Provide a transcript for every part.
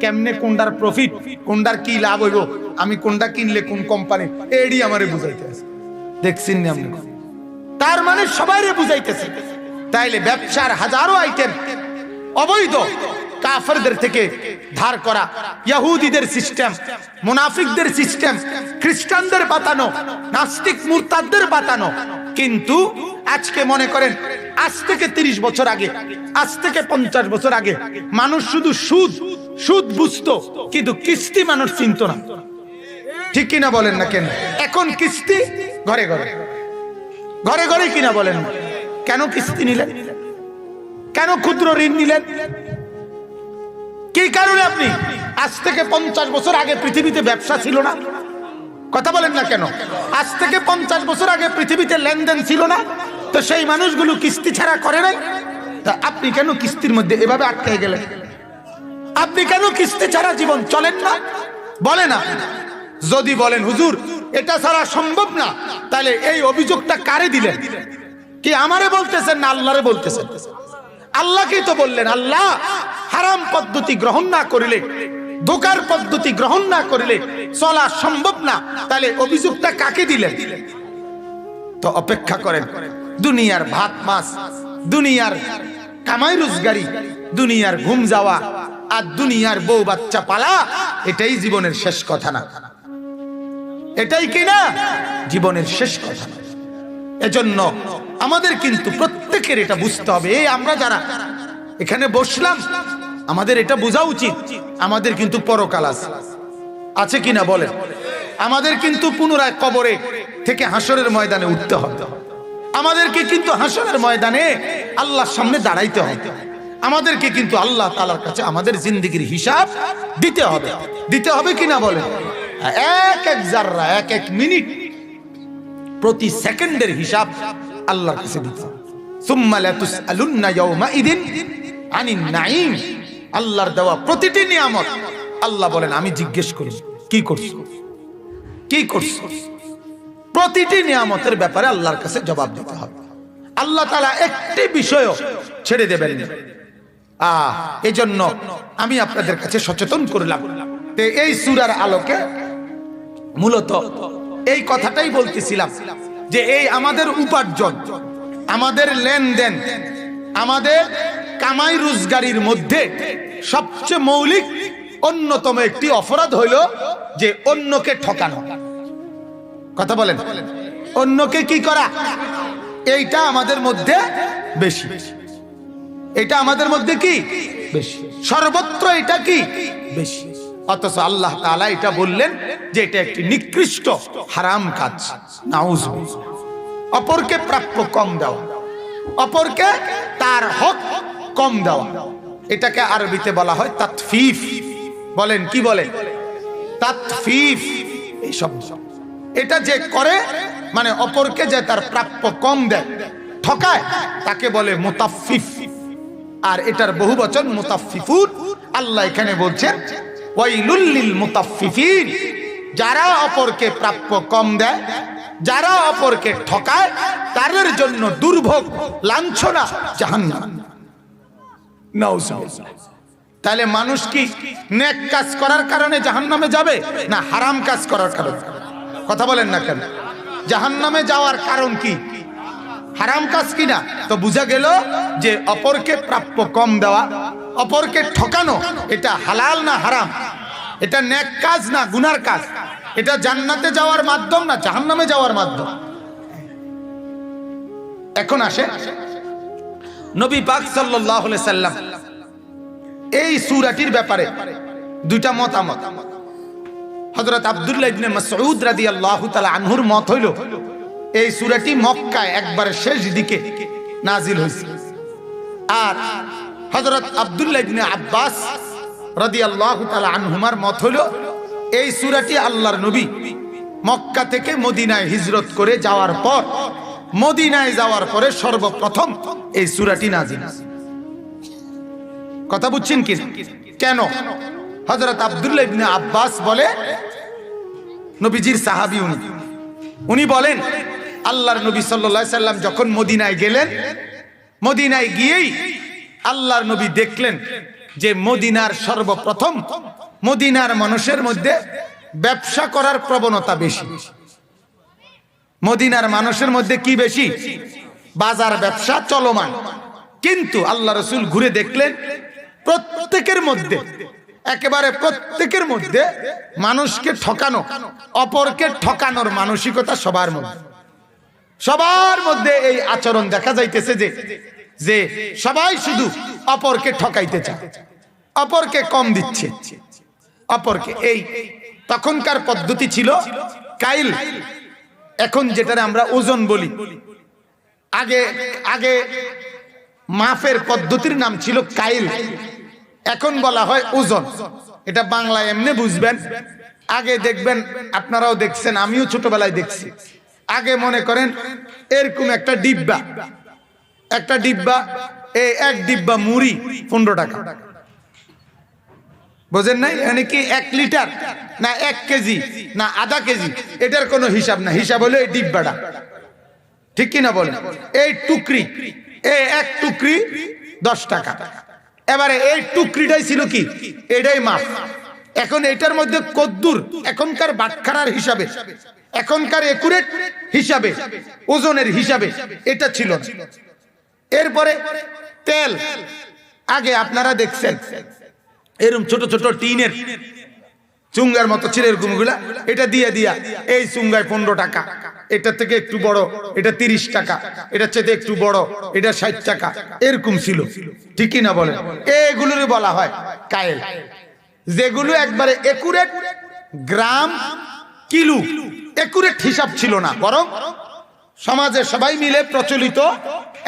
কেমনে কোনটার প্রফিট কোনটার কি লাভ হইব, আমি কোনটা কিনলে কোন কোম্পানি এডি আমারে বুঝাইতে আছে। দেখছেন আপনি? তার মানে সবাইরে বুঝাইতেছে। তাইলে ব্যবসার হাজারো আইটেম অবৈধ কাফেরদের থেকে ধার করা ইহুদিদের সিস্টেম মুনাফিকদের সিস্টেম খ্রিস্টানদের বাতানো নাস্তিক মুরতাদদের বাতানো কিন্তু আজকে মনে করেন, আজ থেকে তিরিশ বছর আগে, আজ থেকে পঞ্চাশ বছর আগে, মানুষ শুধু সুদ সুদ বুঝতো, কিন্তু কিস্তি মানুষ চিনত না। ঠিক কিনা বলেন না কেন? এখন কিস্তি ঘরে ঘরে। ঘরে ঘরে কিনা বলেন কেন কিস্তি নিলেন? কেন ক্ষুদ্র ঋণ নিলেন? কি কারণে আপনি? আজ থেকে পঞ্চাশ বছর আগে পৃথিবীতে ব্যবসা ছিল না? কথা বলেন না কেন? আজ থেকে পঞ্চাশ বছর আগে পৃথিবীতে লেনদেন ছিল না, তো সেই মানুষগুলো কিস্তি ছাড়া করে নাই। তা আপনি কেন কিস্তির মধ্যে এভাবে আটকে গেলেন? আপনি কেন কিস্তি ছাড়া জীবন চলেন না? বলে না যদি বলেন, হুজুর, এটা ছাড়া সম্ভব না, তাহলে এই অভিযোগটা কারে দিলেন? কি আমারে বলতেছেন না আল্লাহরে বলতেছেন? আল্লাহকেই তো বললেন, আল্লাহ, হারাম পদ্ধতি গ্রহণ না করিলে ধোকার পদ্ধতি গ্রহণ না করিলে চলা সম্ভব না। তাহলে অভিযোগটা কাকে দিলেন? তো অপেক্ষা করেন, দুনিয়ার ভাত মাছ, দুনিয়ার কামাই রোজগারি, দুনিয়ার ঘুম যাওয়া আর দুনিয়ার বউ বাচ্চা পালা, এটাই জীবনের শেষ কথা না। এটাই কি না? জীবনের শেষ কথা। না এজন্য আমাদের কিন্তু প্রত্যেকের এটা বুঝতে হবে। এই আমরা যারা এখানে বসলাম আমাদের এটা বোঝা উচিত। আমাদের কিন্তু পরকাল আছে। আছে কিনা বলেন? আমাদের কিন্তু পুনরায় কবরে থেকে হাসরের ময়দানে উঠতে হবে। আমাদেরকে কিন্তু হাসরের ময়দানে আল্লাহর সামনে দাঁড়াইতে হবে। আমাদেরকে কিন্তু আল্লাহ তালার কাছে আমাদের জিন্দগির হিসাব দিতে হবে। দিতে হবে কিনা বলেন? এক এক জাররা, এক এক মিনিট প্রতি সেকেন্ডের হিসাব আল্লাহর কাছে দিতে হবে। সুম্মা লাতুসআলুন্না ইয়াওমাইদিন আনিন নাঈম। আল্লাহর দেওয়া প্রতিটি নিয়ামত। আল্লাহ বলেন, আমি জিজ্ঞেস করি, কি করছ? কি করছ? প্রতিটি নিয়ামতের ব্যাপারে আল্লাহর কাছে জবাব দিতে হবে। আল্লাহ তালা একটি বিষয়ও ছেড়ে দেবেন না। আহ, এজন্য আমি আপনাদের কাছে সচেতন করলাম এই সুরার আলোকে মূলত এই কথাটাই বলতেছিলাম যে এই আমাদের উপার্জন, আমাদের লেনদেন, আমাদের কামাই রোজগারির মধ্যে সবচেয়ে মৌলিক, অন্যতম একটি অপরাধ হইল যে অন্যকে ঠকানো। কথা বলেন। অন্যকে কি করা? এইটা আমাদের মধ্যে বেশি। এটা আমাদের মধ্যে কি? বেশি। সর্বত্র এটা কি? বেশি। অথচ আল্লাহ তাআলা এটা বললেন যে এটা একটি নিকৃষ্ট হারাম কাজ। নাউজ অপরকে প্রাপ্য কম দেওয়া অপরকে তার হক কম দেওয়া। এটাকে আরবিতে বলা হয় তাতফিফ। বলেন, কি বলে? তাতফিফ। এই শব্দ। এটা যে করে মানে অপরকে যে তার প্রাপ্য কম দেয়, ঠকায়, তাকে বলে মুতাফিফ আর এটার বহু বচন মুতাফিফুন আল্লাহ এখানে বলছেন, ওয়াইলুল লিল মুতাফফিফিন। যারা অপরকে প্রাপ্য কম দেয়, যারা অপরকে ঠকায়, তাদের জন্য দুর্ভোগ, লাঞ্ছনা জাহান্নাম। তাহলে মানুষ কি নেক কাজ করার কারণে জাহান্নামে যাবে, না হারাম কাজ করার কারণে? কথা বলেন না কেন? জাহান্নামে যাওয়ার কারণ কি? হারাম কাজ কিনা? তো বুঝা গেল যে অপরকে প্রাপ্য কম দেওয়া, অপরকে ঠকানো, এটা হালাল না হারাম? এটা নেক কাজ না গুনার কাজ? এটা জান্নাতে যাওয়ার মাধ্যম না জাহান্নামে যাওয়ার মাধ্যম? এখন আসে নবী পাক সাল্লাম। এই সুরাটির ব্যাপারে দুইটা মতামত। হজরত আব্দুল্লাহ আনহুর মত হইল, এই সূরাটি মক্কায় একবারে শেষ দিকে নাজিল হয়েছে আর হযরত আব্দুল্লাহ আব্বাস রাদিয়াল্লাহু তাআলা আনহুমার মত হইল, এই সূরাটি আল্লাহর নবী মক্কা থেকে মদিনায় হিজরত করে যাওয়ার পর মদিনায় যাওয়ার পরে সর্বপ্রথম এই সুরাটি নাজিল। কথা বুঝছেন কি? কেন? হজরত আব্দুল্লাহ ইবনে আব্বাস বলে, নবীজির সাহাবী উনি। উনি বলেন, আল্লাহর নবী সাল্লাল্লাহু সাল্লাম যখন মদিনায় গেলেন, মদিনায় গিয়েই আল্লাহর নবী দেখলেন যে মদিনার সর্বপ্রথম মদিনার মানুষের মধ্যে ব্যবসা করার প্রবণতা বেশি। মদিনার মানুষের মধ্যে কি বেশি? বাজার ব্যবসা চলমান। কিন্তু আল্লাহ রসুল ঘুরে দেখলেন, প্রত্যেকের মধ্যে, একেবারে প্রত্যেকের মধ্যে মানুষকে ঠকানো, অপরকে ঠকানোর মানসিকতা সবার মধ্যে। সবার মধ্যে এই আচরণ দেখা যাইতেছে যে যে সবাই শুধু অপরকে ঠকাইতে চায়, অপরকে কম দিচ্ছে। অপরকে এই তখনকার পদ্ধতি ছিল কাইল। এখন যেটারে আমরা ওজন বলি। আগে আগে মাফের পদ্ধতির নাম ছিল কাইল। এখন বলা হয় ওজন। এটা বাংলায় এমনি বুঝবেন। আগে দেখবেন, আপনারাও দেখছেন, আমিও ছোটবেলায় দেখছি। আগে মনে করেন, এরকম একটা ডিব্বা। একটা ডিব্বা এই এক ডিব্বা মুড়ি, পনেরো টাকা। বোঝেন নাই? মানে কি এক লিটার? না এক কেজি? না আধা কেজি? এটার কোনো হিসাব না হিসাব হলো এই ডিব্বাটা। ঠিক কিনা বলেন? এই টুকরি। এই এক টুকরি দশ টাকা। এবারে এই টুকরিটাই ছিল কি? এটাই মাপ। এখন এটার মধ্যে কদ্দুর এখনকার বাটখারার হিসাবে, এখনকার একুরেট হিসাবে, ওজনের হিসাবে এটা ছিল এরপরে তেল। আগে আপনারা দেখছেন। এরকম ছোট ছোট টিনের চুঙ্গার মতো ছিল এরকম এটা দিয়ে দিয়া, এই চুঙ্গায় পনেরো টাকা। এটা থেকে একটু বড়, এটা তিরিশ টাকা। এটা চেয়ে একটু বড়, এটা ষাট টাকা। এরকম ছিল। ঠিকই না বলে এগুলোর বলা হয় কায়েল। যেগুলো একবারে একুরেট গ্রাম, কিলু, একুরেট হিসাব ছিল না, বরং সমাজে সবাই মিলে প্রচলিত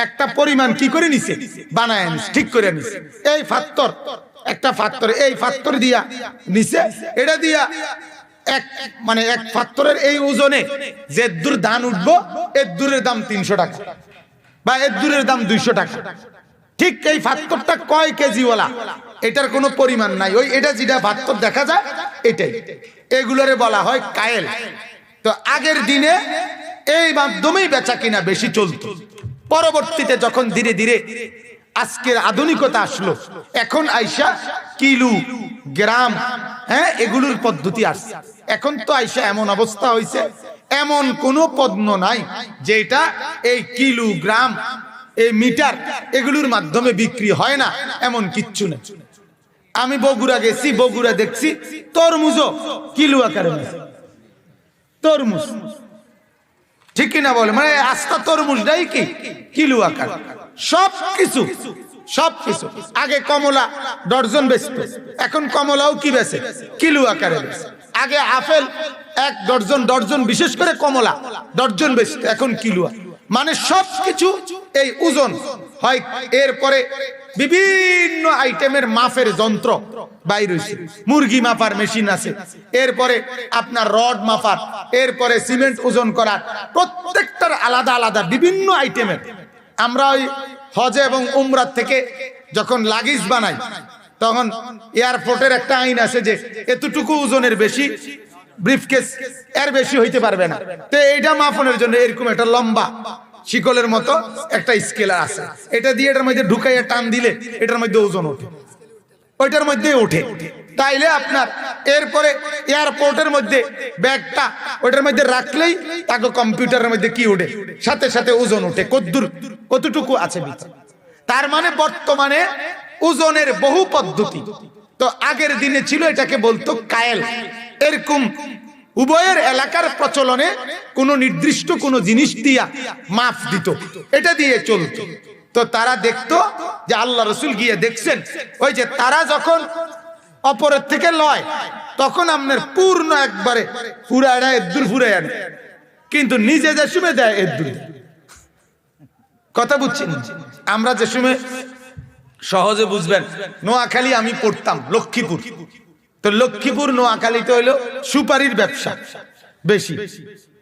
একটা পরিমাণ কি করে নিছে? বানায় ঠিক করে নিছে এই ফাত্তর, একটা ফাত্তর, এই ফাত্তর দিয়া নিছে, এটা দিয়া এক মানে এক ফাত্তরের এই ওজনে যে দূর ধান উঠবো এর দূরের দাম তিনশো টাকা বা এর দূরের দাম দুইশো টাকা। ঠিক এই ফাত্তরটা কয় কেজিওয়ালা? এটার কোনো পরিমাণ নাই। ওই এটা যেটা ফাত্তর দেখা যায়, এটাই। এগুলোরে বলা হয় কায়েল। তো আগের দিনে এই মাধ্যমেই বেচা কিনা বেশি চলতো। পরবর্তীতে যখন ধীরে ধীরে আজকের আধুনিকতা আসলো, এখন আইসা কিলু, গ্রাম হ্যাঁ এগুলোর পদ্ধতি আসছে। এখন তো আইসা এমন অবস্থা হয়েছে এমন কোনো পদ্ম নাই যেটা এই কিলু, গ্রাম, এই মিটার এগুলোর মাধ্যমে বিক্রি হয় না, এমন কিচ্ছু নেই। আমি বগুড়া গেছি, বগুড়া দেখছি তরমুজও কিলু আকারে তরমুজ। ঠিক কিনা বলে মানে আস্তা তরমুজটাই কি? কিলু আকার। সব কিছু সব কিছু। আগে কমলা ডর্জন বেচত, এখন কমলাও কি বেছে কিলু আকারে আগে আপেল এক ডর্জন ডর্জন বিশেষ করে কমলা ডর্জন বেচত, এখন কিলু মানে সব কিছু এই ওজন হয়, এরপরে বিভিন্ন আইটেমের মাপের যন্ত্র বাইর হয়েছে মুরগি মাপার মেশিন আছে। এরপরে আপনার রড মাপার, এরপরে সিমেন্ট ওজন করার, প্রত্যেকটার আলাদা আলাদা বিভিন্ন আইটেমের আমরা ওই হজে এবং উমরাত থেকে যখন লাগেজ বানাই, তখন এয়ারপোর্টের একটা আইন আছে যে এতটুকু ওজনের বেশি ব্রিফকেস এর বেশি হইতে পারবে না। তো এইটা মাপনের জন্য এরকম একটা লম্বা শিকলের মতো একটা স্কেলার আছে। এটা দিয়ে এটার মধ্যে ঢুকাইয়া টান দিলে এটার মধ্যে ওজন ওঠে। ওইটার মধ্যে ওঠে। তাইলে আপনার এরপরে এয়ারপোর্টের মধ্যে ব্যাগটা ওইটার মধ্যে রাখলেই তাকে কম্পিউটারের মধ্যে কি ওঠে? সাথে সাথে ওজন ওঠে। কদ্দুর, কতটুকু আছে তার মানে বর্তমানে ওজনের বহু পদ্ধতি। তো আগের দিনে ছিল এটাকে বলতো কায়েল। এরকম উভয়ের এলাকার প্রচলনে কোনো নির্দিষ্ট কোনো জিনিস দিয়া মাফ দিত। এটা দিয়ে চলতো। তো তারা দেখতো যে আল্লাহ রসুল গিয়ে দেখছেন, ওই যে তারা যখন অপরের থেকে লয়, তখন আপনার পূর্ণ একবারে ফুরায় এদ্দুর ফুরায় আনে। কিন্তু নিজে যে সুমে দেয় এদ্দুর কথা বুঝছেন? আমরা যে সময় সহজে বুঝবেন। নোয়াখালী আমি পড়তাম, লক্ষ্মীপুর। তো লক্ষ্মীপুর নোয়াখালীতে হইল সুপারির ব্যবসা, বেশি।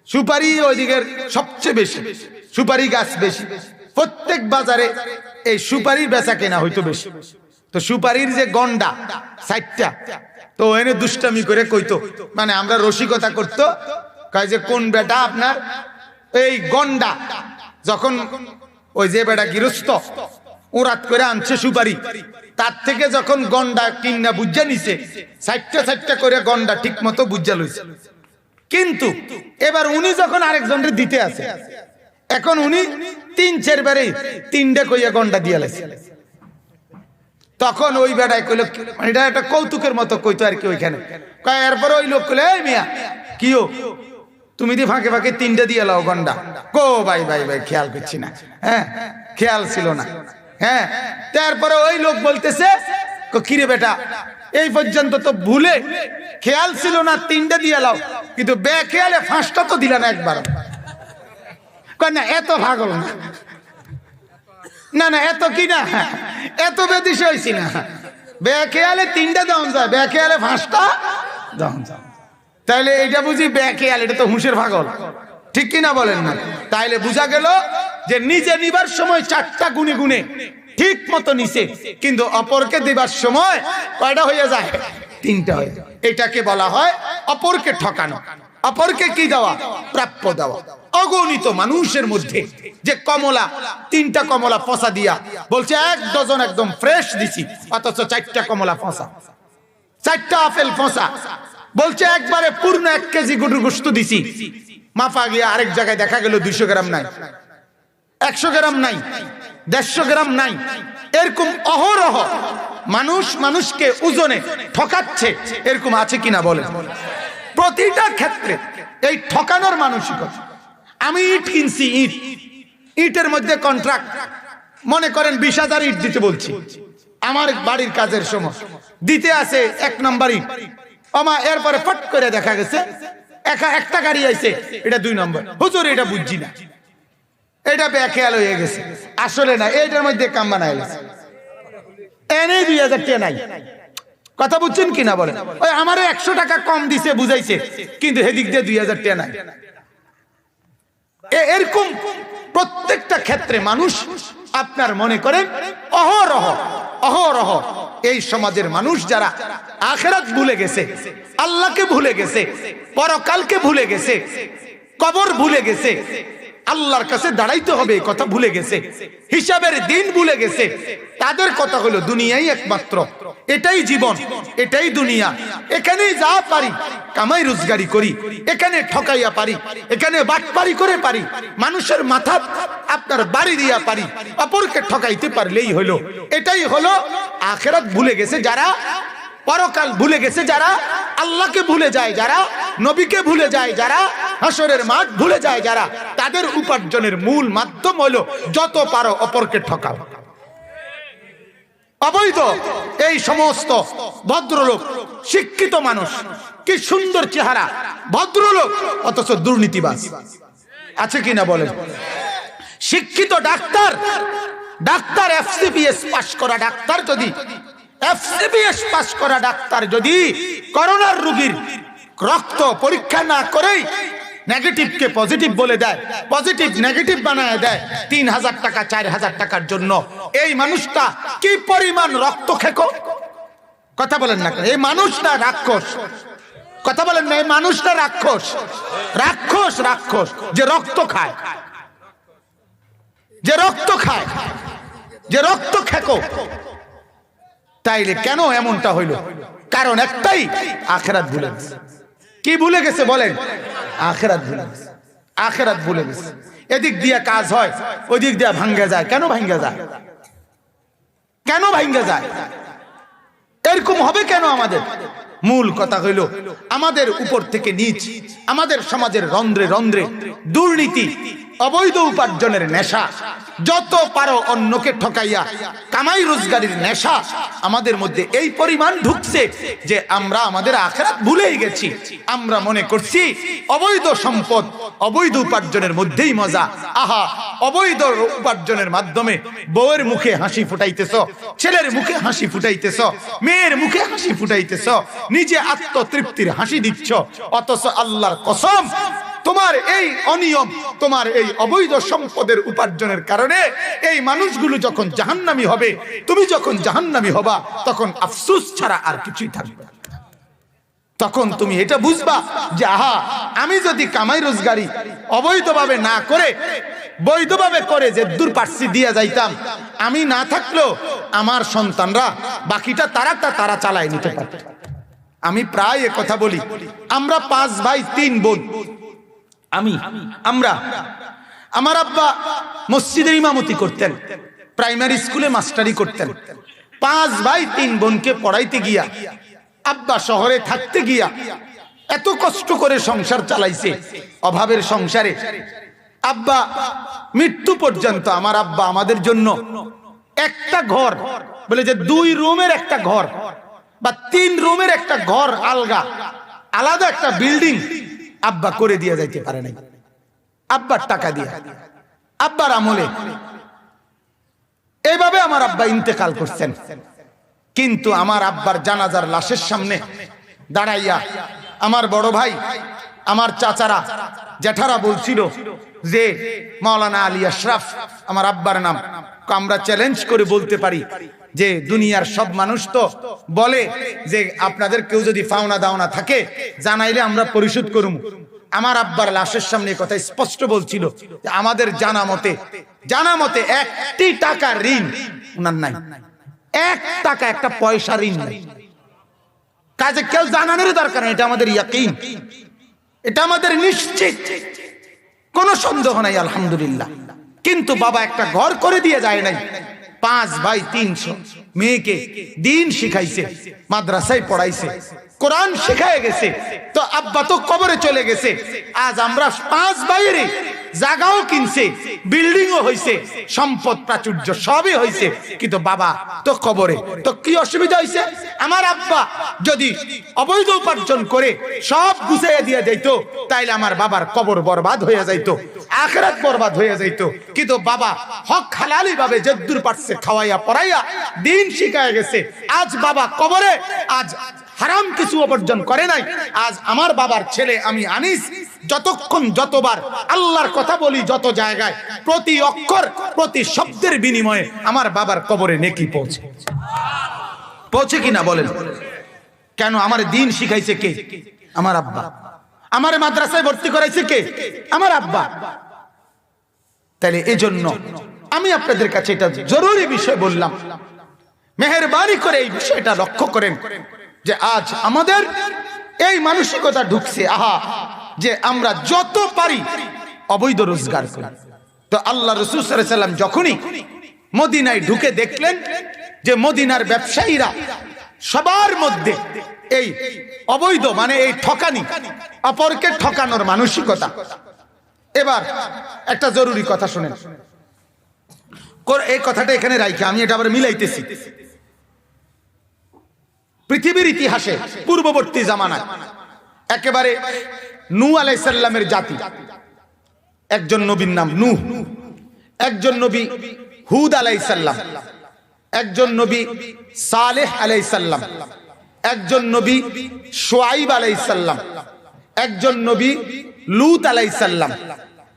সুপারি ওইদিকের সবচেয়ে বেশি, সুপারি গাছ বেশি। প্রত্যেক বাজারে এই সুপারির বেচা কেনা হইতো বেশি। তো সুপারির যে গন্ডা সাইটটা তো এনে দুষ্টামি করে কইতো। মানে আমরা রসিকতা করতো, কয় যে, কোন বেটা আপনার? এই গন্ডা, যখন ওই যে বেটা গৃহস্থ ওরাত করে আনছে সুপারি। তার থেকে যখন গন্ডা কিনা বুঝা নিছে, সাইটটা সাইটটা করে গন্ডা ঠিক মতো বুঝা লইছে। কিন্তু এবার উনি যখন আরেকজনের দিতে আছে এখন উনি তিন চার বারে তিনটা কইয়া গন্ডা দিয়ে লাইছে। তখন ওই বেড়ায় কইল, এটা একটা কৌতুকের মতো কইতো আর কি ওইখানে। এরপর ওই লোক কইলে, এই মিয়া কিও তুমি দি ফাঁকে ফাঁকে তিনটে দিয়ে লাও গন্ডা। কো, ভাই ভাই ভাই, খেয়াল করছি না। হ্যাঁ খেয়াল ছিল না। হ্যাঁ তারপরে ওই লোক বলতেছে কিরে বেটা, এই পর্যন্ত তো ভুলে খেয়াল ছিল না, তিনটে দিয়ে লাও, কিন্তু বে খেয়ালে ফাঁসটা তো দিলা না একবার। না, এত ভাগল না। না না, এত কি না? এত বেদিস হয়েছি না। বেখেয়ালে তিনটা দাম যায়, বেখেয়ালে পাঁচটা দাম যায়। তাইলে এটা বুঝি বেখেয়াল, এটা তো হুঁশের ভাগল ঠিক কিনা বলেন না? তাইলে বুঝা গেল যে নিজে নিবার সময় চারটা গুনে গুনে ঠিক মতো নিছে, কিন্তু অপরকে দিবার সময় কয়টা হয়ে যায়? তিনটা হয়ে। এটাকে বলা হয় অপরকে ঠকানো। অপরকে কি দেওয়া? প্রাপ্য দেওয়া। অগণিত মানুষের মধ্যে যে কমলা, তিনটা কমলা ফসা দিয়া বলছে, এক ডজন একদম ফ্রেশ দিছি, অথচ চারটা কমলা ফসা। চারটা আপেল ফসা। বলছে, একবারে পূর্ণ এক কেজি গুটুর গোস্ত দিছি। মাফা গিয়ে আরেক জায়গায় দেখা গেল দুইশো গ্রাম নাই। একশো গ্রাম নাই, দেড়শো গ্রাম নাই। এরকম অহরহ মানুষ মানুষকে ওজনে ঠকাচ্ছে, এরকম আছে কিনা বলে প্রতিটা ক্ষেত্রে এই ঠকানোর মানসিকতা। আমি ইট কিনছি, ইট। ইটের মধ্যে কন্ট্রাক্ট মনে করেন বিশ হাজার ইট দিতে বলছি। আমার বাড়ির কাজের সময়। দিতে আছে এক নম্বর ইট। আমা এরপরে ফট করে দেখা গেছে একা একটা গাড়ি আইছে, এটা দুই নম্বর। হুজুর, এটা বুঝছি না। এটা বেখেয়াল হয়ে গেছে। আসলে না, এইটার মধ্যে কাম বানাই গেছে। এনেই দুই হাজার টাকা নাই। কথা বুঝছেন কিনা বলেন? ওই আমারও একশো টাকা কম দিছে, বুঝাইছে। কিন্তু হেদিক দিয়ে দুই হাজার টাকা নাই। এরকম প্রত্যেকটা ক্ষেত্রে মানুষ আপনার মনে করেন অহরহ। অহরহ। এই সমাজের মানুষ যারা আখেরাত ভুলে গেছে, আল্লাহকে ভুলে গেছে, পরকালকে ভুলে গেছে, কবর ভুলে গেছে, আল্লাহর কাছে দাঁড়াইতে হবে কথা ভুলে গেছে, হিসাবের দিন ভুলে গেছে, তাদের কথা হলো দুনিয়াই একমাত্র। এটাই জীবন, এটাই দুনিয়া। এখানেই যা পারি, কামাই রোজগারি করি, এখানে ঠকাইয়া পারি, এখানে বাটপারি করে পারি, মানুষের মাথা আপনার বাড়ি দিয়া পারি, অপরকে ঠকাইতে পারলেই হলো। এটাই হলো আখেরাত ভুলে গেছে যারা, পরকাল ভুলে গেছে যারা, আল্লাহকে ভুলে যায় যারা, নবীকে ভুলে যায় যারা, হাসরের মাঠ ভুলে যায় যারা, তাদের উপার্জনের মূল মাধ্যম হলো যত পারো অপরকে ঠকাও। অবৈধ। এই সমস্ত ভদ্রলোক, শিক্ষিত মানুষ, কি সুন্দর চেহারা, ভদ্রলোক, অথচ দুর্নীতিবাস আছে কিনা বলেন? শিক্ষিত ডাক্তার ডাক্তার এফসিপিএস পাশ করা ডাক্তার যদি এফসিপিএস পাশ করা ডাক্তার যদি, করোনার রোগীর রক্ত পরীক্ষা না করেই নেগেটিভকে পজিটিভ বলে দেয় পজিটিভ নেগেটিভ বানায় দেয়, তিন হাজার টাকা, চার হাজার টাকার জন্য। এই মানুষটা কি পরিমাণ রক্ত খেকো? কথা বলেন না এই মানুষটা রাক্ষস। কথা বলেন না, এই মানুষটা রাক্ষস। রাক্ষস রাক্ষস, যে রক্ত খায়। যে রক্ত খায়। যে রক্ত খেকো। তাইলে কেন এমনটা হইল? কারণ একটাই, আখেরাত ভুলে গেছে। কি ভুলে গেছে বলেন? আখেরাত ভুলে গেছে। আখেরাত ভুলে গেছে। এদিক দিয়ে কাজ হয় ওই দিক দিয়ে ভাঙ্গে যায়। কেন ভাঙ্গে যায়? কেন ভাঙ্গে যায়? এরকম হবে কেন আমাদের? মূল কথা হইল, আমাদের উপর থেকে নিচ আমাদের সমাজের রন্ধ্রে রন্ধ্রে দুর্নীতি, অবৈধ উপার্জনের নেশা, যত পারো অন্যকে ঠকাইয়া কামাই রোজগারির নেশা, আমাদের মধ্যে এই পরিমাণ ঢুকছে যে আমরা আমাদের আখেরাত ভুলেই গেছি। আমরা মনে করছি অবৈধ সম্পদ, অবৈধ উপার্জনের মধ্যেই মজা। আহা, অবৈধ উপার্জনের মাধ্যমে বউয়ের মুখে হাসি ফুটাইতেছ, ছেলের মুখে হাসি ফুটাইতেছ, মেয়ের মুখে হাসি ফুটাইতেছ নিজে আত্মতৃপ্তির হাসি দিচ্ছ। অথচ আল্লাহর কসম, তোমার এই অনিয়ম, তোমার এই অবৈধ সম্পদের উপার্জনের কারণে এই মানুষগুলো যখন জাহান্নামি হবে, তুমি যখন জাহান্নামি হবা, তখন আফসুস ছাড়া আর কিছুই থাকবে তখন তুমি এটা বুঝবা যে, আহা, আমি যদি কামাই রোজগারি অবৈধভাবে না করে, বৈধভাবে করে যে দূর পার্সি দিয়ে যাইতাম, আমি না থাকলেও আমার সন্তানরা বাকিটা তারা তা তারা চালায় নিতে পারত। আমি প্রায় কথা বলি। আমরা পাঁচ ভাই, তিন বোন। আমি, আমরা। আমার আব্বা মসজিদের ইমামতি করতেন, প্রাইমারি স্কুলে মাস্টারি করতেন। পাঁচ ভাই, তিন বোনকে পড়াইতে গিয়া, আব্বা শহরে থাকতে গিয়া এত কষ্ট করে সংসার চালাইছে, অভাবের সংসারে। আব্বা, মৃত্যু পর্যন্ত আমার আব্বা আমাদের জন্য একটা ঘর, বলে যে দুই রুমের একটা ঘর। বা তিন রুমের একটা ঘর আলগা, আলাদা একটা বিল্ডিং আব্বা করে দিয়ে যাইতে পারে নাই। আব্বার টাকা দিয়ে, আব্বার আমলে। এইভাবে আমার আব্বা ইন্তেকাল করছেন। কিন্তু আমার আব্বার জানাজার লাশের সামনে দাঁড়াইয়া আমার বড় ভাই, আমার চাচারা জ্যাঠারা বলছিল যে, মাওলানা আলী আশরাফ, আমার আব্বার নাম, আমরা চ্যালেঞ্জ করে বলতে পারি। যে দুনিয়ার সব মানুষ তো বলে যে আপনাদের কেউ যদি ফাওনা দাওনা থাকে, জানাইলে আমরা পরিশোধ করুম। আমার আব্বার লাশের সামনে কথা স্পষ্ট বলছিল যে আমাদের জানা মতে জানা মতে একটি টাকা ঋণ ওনার নাই। এক টাকা, একটা পয়সা ঋণ নাই। কাজে কেউ জানানোর দরকার এটা আমাদের ইয়াকিন। এটা আমাদের নিশ্চিত। কোনো সন্দেহ নাই, আলহামদুলিল্লাহ। কিন্তু বাবা একটা ঘর করে দিয়ে যায় নাই। পাঁচ বাই তিনশো। মেয়েকে দিন শিখাইছে, মাদ্রাসায় পড়াইছে, কোরআন শিখায় গেছে, তো আব্বা তো কবরে চলে গেছে। আজ আমরা পাঁচ ভাইয়েরই জায়গাও কিনছে বিল্ডিংও হয়েছে সম্পদ, প্রাচুর্য সবই হয়েছে কিন্তু বাবা তো কবরে তো কি অসুবিধা হয়েছে আমার আব্বা যদি অবৈধ উপার্জন করে সব গুছাইয়া দিয়ে যাইতো, তাইলে আমার বাবার কবর বরবাদ হয়ে যাইতো, আখরাত বরবাদ হয়ে যাইতো। কিন্তু বাবা, হক হালালি ভাবে যদ্দুর পারছে, খাওয়াইয়া, পড়াইয়া, দিন শিখায় গেছে, আজ বাবা কবরে, আজ হারাম কিছু উপার্জন করে নাই। আজ আমার বাবার ছেলে আমি আনিস, যতক্ষণ যতবার আল্লাহর কথা বলি যত জায়গায়, প্রতি অক্ষর, প্রতি শব্দের বিনিময়ে আমার বাবার কবরে নেকি পৌঁছে। পৌঁছে কিনা বলেন? কেন আমার দিন শিখাইছে কে? আমার আব্বা। আমার মাদ্রাসায় ভর্তি করাইছে কে? আমার আব্বা। তাহলে এজন্য আমি আপনাদের কাছে এটা জরুরি বিষয় বললাম। মেহরবানি করে এই বিষয়টা লক্ষ্য করেন। যে আজ আমাদের এই মানসিকতা ঢুকছে, আহা, যে আমরা যত পারি অবৈধ রোজগার করি। তো আল্লাহ রসুল যখনই মদিনায় ঢুকে দেখলেন যে মদিনার ব্যবসায়ীরা সবার মধ্যে এই অবৈধ মানে এই ঠকানি, অপরকে ঠকানোর মানসিকতা। এবার একটা জরুরি কথা শুনেন। এই কথাটা এখানে রাইখে, আমি এটা আবার মিলাইতেছি। পৃথিবীর ইতিহাসে, পূর্ববর্তী জামানায়, একেবারে নু আলাইসাল্লামের জাতি। একজন নবীর নাম নু একজন নবী হুদ আলাইসাল্লাম একজন নবী সালেহ আলাইসাল্লাম একজন নবী সোয়াইব আলাইসাল্লাম একজন নবী লুত আলাইসাল্লাম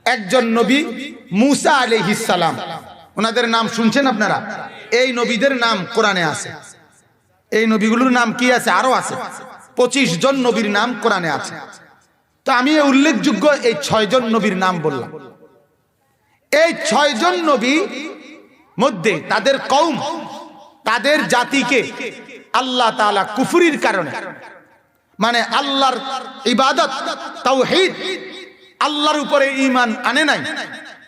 একজন নবী মুসা আলাইহিসাল্লাম ওনাদের নাম শুনছেন আপনারা? এই নবীদের নাম কোরআনে আছে। এই নবীগুলোর নাম কি আছে? আরও আছে। পঁচিশ জন নবীর নাম কোরআনে আছে। তো আমি উল্লেখযোগ্য এই ছয়জন নবীর নাম বললাম। এই ছয় ছয়জন নবী মধ্যে তাদের কৌম তাদের জাতিকে আল্লাহ তাআলা কুফুরির কারণে মানে আল্লাহর ইবাদত, তাওহীদ, আল্লাহর উপরে ইমান আনে নাই।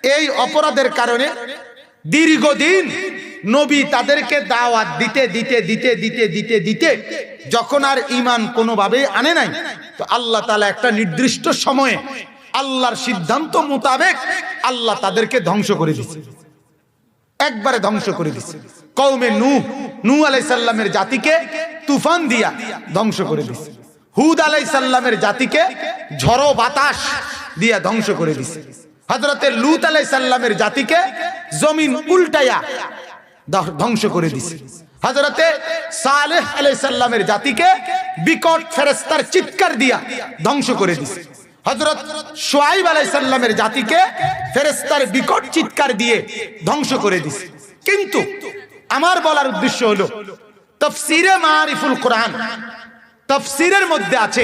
এই অপরাধের কারণে দীর্ঘদিন নবী তাদেরকে দাওয়াত দিতে দিতে দিতে দিতে দিতে দিতে যখন আর ঈমান কোনোভাবে আনে নাই, তো আল্লাহ তালা একটা নির্দিষ্ট সময়ে আল্লাহর সিদ্ধান্ত মোতাবেক আল্লাহ তাদেরকে ধ্বংস করে দিচ্ছে একবারে ধ্বংস করে দিচ্ছে কৌমে নু নু আলাই সাল্লামের জাতিকে তুফান দিয়া ধ্বংস করে দিচ্ছে হুদ আলাই সাল্লামের জাতিকে ঝড়ো বাতাস দিয়া ধ্বংস করে দিচ্ছে হজরতে লুত আলাই সাল্লামের জাতিকে জমিন উল্টায়া ধ্ব- ধ্বংস করে দিছে। হজরতে সালেহ আলাই সাল্লামের জাতিকে বিকট ফেরেস্তার চিৎকার দিয়া ধ্বংস করে দিছে। হজরত সোয়াইব আলাই সাল্লামের জাতিকে ফেরেস্তার বিকট চিৎকার দিয়ে ধ্বংস করে দিছে। কিন্তু আমার বলার উদ্দেশ্য হলো, তফসিরে মারিফুল কোরআন তফসিরের মধ্যে আছে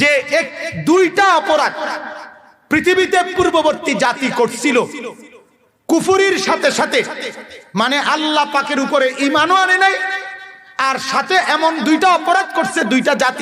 যে এক দুইটা অপরাধ পৃথিবীতে পূর্ববর্তী জাতি করছিল। কুফুরির সাথে সাথে মানে আল্লাহ পাকের উপরে ইমানও আনে নাই, আর সাথে এমন দুইটা অপরাধ করছে, দুইটা জাতি।